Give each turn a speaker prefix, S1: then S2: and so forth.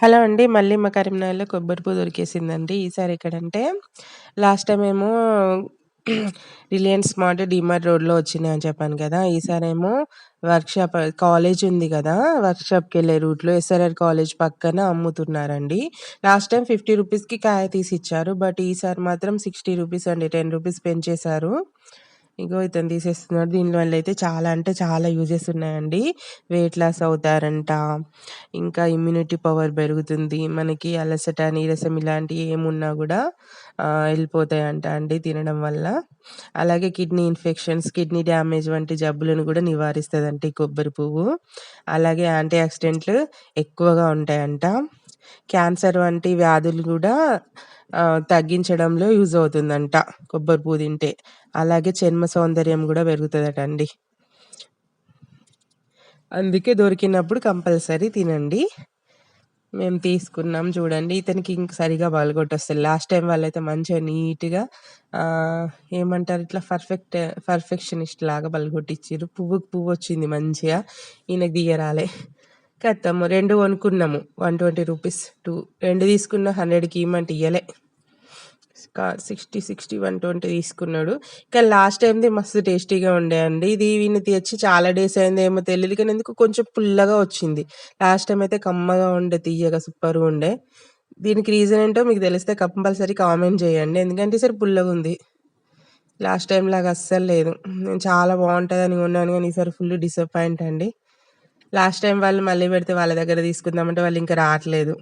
S1: Hello అండి. మళ్ళీ మా కరీంనగర్‌లో కొబ్బరి పువ్వు దొరికేసిందండి. ఈసారి ఎక్కడంటే లాస్ట్ టైం ఏమో రిలయన్స్ మార్ట్ డీమార్ట్ రోడ్‌లో వచ్చినాయని చెప్పాను కదా! ఈసారేమో వర్క్‌షాప్ కాలేజ్ ఉంది కదా! వర్క్‌షాప్‌కెళ్ళే రూట్‌లో ఎస్ఆర్ఆర్ కాలేజ్ పక్కన అమ్ముతున్నారండి. లాస్ట్ టైం ఫిఫ్టీ రూపీస్‌కి కాయ తీసి ఇచ్చారు బట్ ఈసారి మాత్రం సిక్స్టీ రూపీస్ అండి. టెన్ రూపీస్ పెంచేశారు. ఇగో ఇతను తీసేస్తున్నాడు. దీనివల్ల అయితే చాలా అంటే చాలా యూజెస్ ఉన్నాయండి. వెయిట్ లాస్ అవుతారంట. ఇంకా ఇమ్యూనిటీ పవర్ పెరుగుతుంది. మనకి అలసట, నీరసం ఇలాంటివి ఏమున్నా కూడా వెళ్ళిపోతాయంట అండి తినడం వల్ల. అలాగే కిడ్నీ ఇన్ఫెక్షన్స్, కిడ్నీ డ్యామేజ్ వంటి జబ్బులను కూడా నివారిస్తదంట ఈ కొబ్బరి పువ్వు. అలాగే యాంటీ ఆక్సిడెంట్లు ఎక్కువగా ఉంటాయంట. క్యాన్సర్ వంటి వ్యాధులు కూడా తగ్గించడంలో యూజ్ అవుతుందంట కొబ్బరి పువ్వు తింటే. అలాగే చర్మ సౌందర్యం కూడా పెరుగుతుందట అండి. అందుకే దొరికినప్పుడు కంపల్సరీ తినండి. మేము తీసుకున్నాం చూడండి. ఇతనికి ఇంక సరిగ్గా పగలగొట్టొస్తలేదు. లాస్ట్ టైం వాళ్ళైతే మంచిగా నీట్‌గా ఏమంటారు ఇట్లా పర్ఫెక్ట్ పర్ఫెక్షనిస్ట్ లాగా బలగొట్టించిర్రు పువ్వుకు పువ్వు వచ్చింది మంచిగా. ఈయనకి తీయరాలే. ఖతం 2 కొనుక్కున్నాము. 120 రూపీస్ 2 2 తీసుకున్న 100కి ఇయ్యమంటే ఇయ్యలే. కా 60, 60, 120 తీసుకున్నాడు. కానీ లాస్ట్ టైంది మస్తు టేస్టీగా ఉండే అండి. ఇది వీని తెచ్చి చాలా డేస్ అయిందేమో తెలియదు కానీ ఎందుకు కొంచెం పుల్లగా వచ్చింది. లాస్ట్ టైం అయితే కమ్మగా ఉండే, తియ్యగా సూపర్‌గుండే. దీనికి రీజన్ ఏంటో మీకు తెలిస్తే కంపల్సరీ కామెంట్ చేయండి. ఎందుకంటే ఈసారి పుల్లగుంది. లాస్ట్ టైం లాగా అస్సలు లేదు. నేను చాలా బావుంటదని కొన్నాను కానీ ఈసారి ఫుల్ డిసప్పాయింట్ అండి. లాస్ట్ టైం వాళ్ళు మళ్ళీ పెడితే వాళ్ళ దగ్గర తీసుకుందామంటే వాళ్ళు ఇంకా రావట్లేదు.